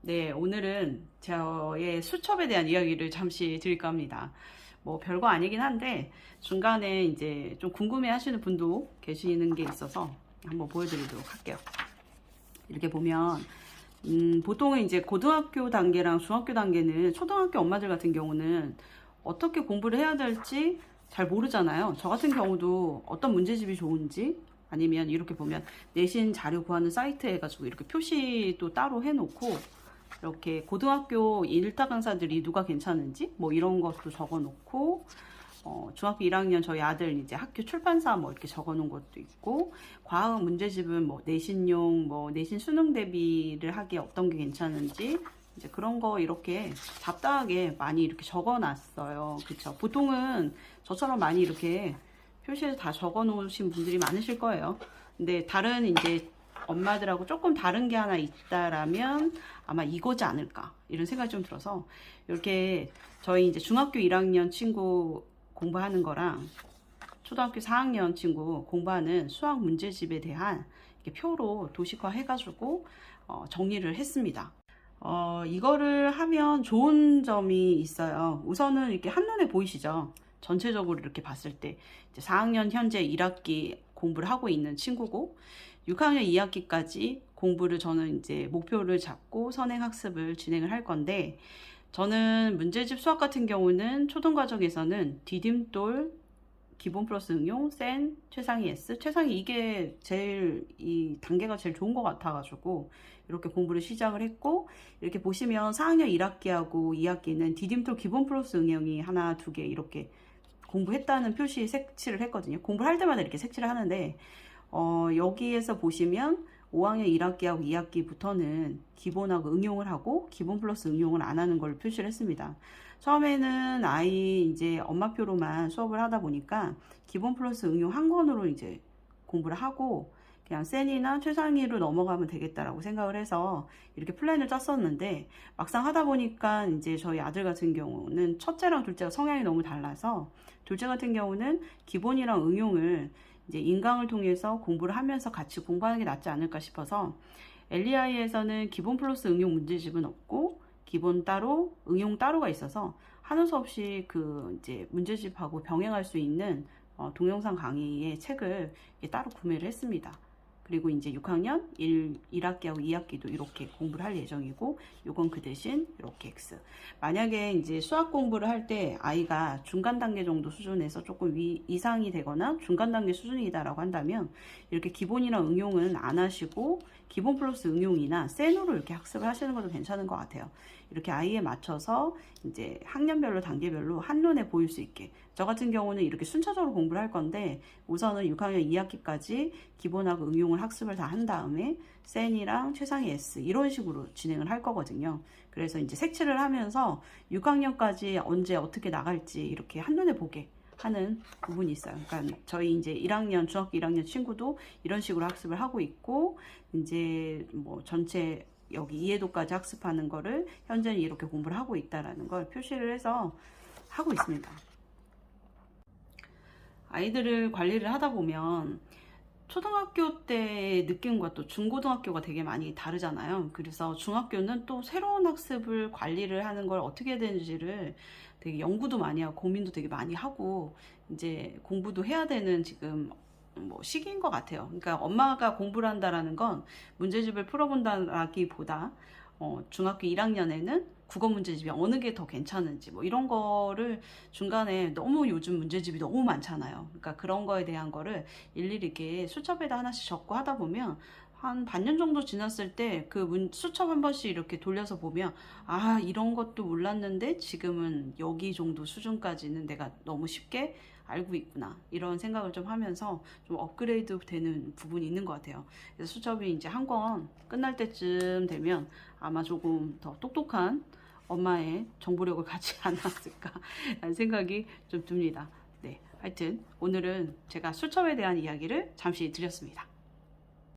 네, 오늘은 저의 수첩에 대한 이야기를 잠시 드릴까 합니다. 뭐 별거 아니긴 한데 중간에 이제 좀 궁금해 하시는 분도 계시는 게 있어서 한번 보여드리도록 할게요. 이렇게 보면 음, 보통은 이제 고등학교 단계랑 중학교 단계는 초등학교 엄마들 같은 경우는 어떻게 공부를 해야 될지 잘 모르잖아요. 저 같은 경우도 어떤 문제집이 좋은지 아니면 이렇게 보면 내신 자료 구하는 사이트 해가지고 이렇게 표시도 따로 해놓고 이렇게 고등학교 일타 강사들이 누가 괜찮은지 뭐 이런 것도 적어 놓고 어, 중학교 1학년 저희 아들 이제 학교 출판사 뭐 이렇게 적어 놓은 것도 있고 과학 문제집은 뭐 내신용 뭐 내신 수능 대비를 하기에 어떤 게 괜찮은지 이제 그런 거 이렇게 잡다하게 많이 이렇게 적어 놨어요. 그쵸? 보통은 저처럼 많이 이렇게 표시해서 다 적어 놓으신 분들이 많으실 거예요. 근데 다른 이제 엄마들하고 조금 다른 게 하나 있다라면 아마 이거지 않을까 이런 생각이 좀 들어서 이렇게 저희 이제 중학교 1학년 친구 공부하는 거랑 초등학교 4학년 친구 공부하는 수학 문제집에 대한 이렇게 표로 도식화 해가지고 어, 정리를 했습니다. 어, 이거를 하면 좋은 점이 있어요. 우선은 이렇게 한눈에 보이시죠? 전체적으로 이렇게 봤을 때 이제 4학년 현재 1학기 공부를 하고 있는 친구고 6학년 2학기까지 공부를 저는 이제 목표를 잡고 선행 학습을 진행을 할 건데 저는 문제집 수학 같은 경우는 초등 과정에서는 디딤돌 기본 플러스 응용, 센, 최상위 S, 최상위 이게 제일 이 단계가 제일 좋은 것 같아가지고 이렇게 공부를 시작을 했고 이렇게 보시면 4학년 1학기하고 2학기는 디딤돌 기본 플러스 응용이 하나 두 개 이렇게 공부했다는 표시 색칠을 했거든요. 공부할 때마다 이렇게 색칠을 하는데 어, 여기에서 보시면 5학년 1학기하고 2학기부터는 기본하고 응용을 하고 기본 플러스 응용을 안 하는 걸 표시를 했습니다. 처음에는 아이 이제 엄마표로만 수업을 하다 보니까 기본 플러스 응용 한 권으로 이제 공부를 하고 그냥 센이나 최상위로 넘어가면 되겠다라고 생각을 해서 이렇게 플랜을 짰었는데 막상 하다 보니까 이제 저희 아들 같은 경우는 첫째랑 둘째가 성향이 너무 달라서 둘째 같은 경우는 기본이랑 응용을 이제 인강을 통해서 공부를 하면서 같이 공부하는 게 낫지 않을까 싶어서 LEI에서는 기본 플러스 응용 문제집은 없고 기본 따로 응용 따로가 있어서 하는 수 없이 그 이제 문제집하고 병행할 수 있는 어, 동영상 강의의 책을 따로 구매를 했습니다. 그리고 이제 6학년 1, 1학기하고 2학기도 이렇게 공부를 할 예정이고 요건 그 대신 이렇게 X 만약에 이제 수학 공부를 할 때 아이가 중간 단계 정도 수준에서 조금 위, 이상이 되거나 중간 단계 수준이다라고 한다면 이렇게 기본이나 응용은 안 하시고 기본 플러스 응용이나 센으로 이렇게 학습을 하시는 것도 괜찮은 것 같아요. 이렇게 아이에 맞춰서 이제 학년별로 단계별로 한눈에 보일 수 있게 저 같은 경우는 이렇게 순차적으로 공부를 할 건데 우선은 6학년 2학기까지 기본하고 응용을 학습을 다 한 다음에 센이랑 최상위 S 이런 식으로 진행을 할 거거든요. 그래서 이제 색칠을 하면서 6학년까지 언제 어떻게 나갈지 이렇게 한눈에 보게 하는 부분이 있어요. 그러니까 저희 이제 1학년, 중학교 1학년 친구도 이런 식으로 학습을 하고 있고, 이제 뭐 전체 여기 이해도까지 학습하는 거를 현재는 이렇게 공부를 하고 있다라는 걸 표시를 해서 하고 있습니다. 아이들을 관리를 하다 보면 초등학교 때 느낌과 또 중고등학교가 되게 많이 다르잖아요. 그래서 중학교는 또 새로운 학습을 관리를 하는 걸 어떻게 해야 되는지를 되게 연구도 많이 하고 고민도 되게 많이 하고 이제 공부도 해야 되는 지금 뭐 시기인 것 같아요. 그러니까 엄마가 공부를 한다라는 건 문제집을 풀어본다라기보다 어, 중학교 1학년에는 국어 문제집이 어느 게 더 괜찮은지 뭐 이런 거를 중간에 너무 요즘 문제집이 너무 많잖아요. 그러니까 그런 거에 대한 거를 일일이 이렇게 수첩에다 하나씩 적고 하다 보면 한 반년 정도 지났을 때 그 수첩 한 번씩 이렇게 돌려서 보면 아 이런 것도 몰랐는데 지금은 여기 정도 수준까지는 내가 너무 쉽게 알고 있구나 이런 생각을 좀 하면서 좀 업그레이드 되는 부분이 있는 것 같아요. 그래서 수첩이 이제 한 권 끝날 때쯤 되면 아마 조금 더 똑똑한 엄마의 정보력을 갖지 않았을까 라는 생각이 좀 듭니다. 네, 하여튼 오늘은 제가 수첩에 대한 이야기를 잠시 드렸습니다.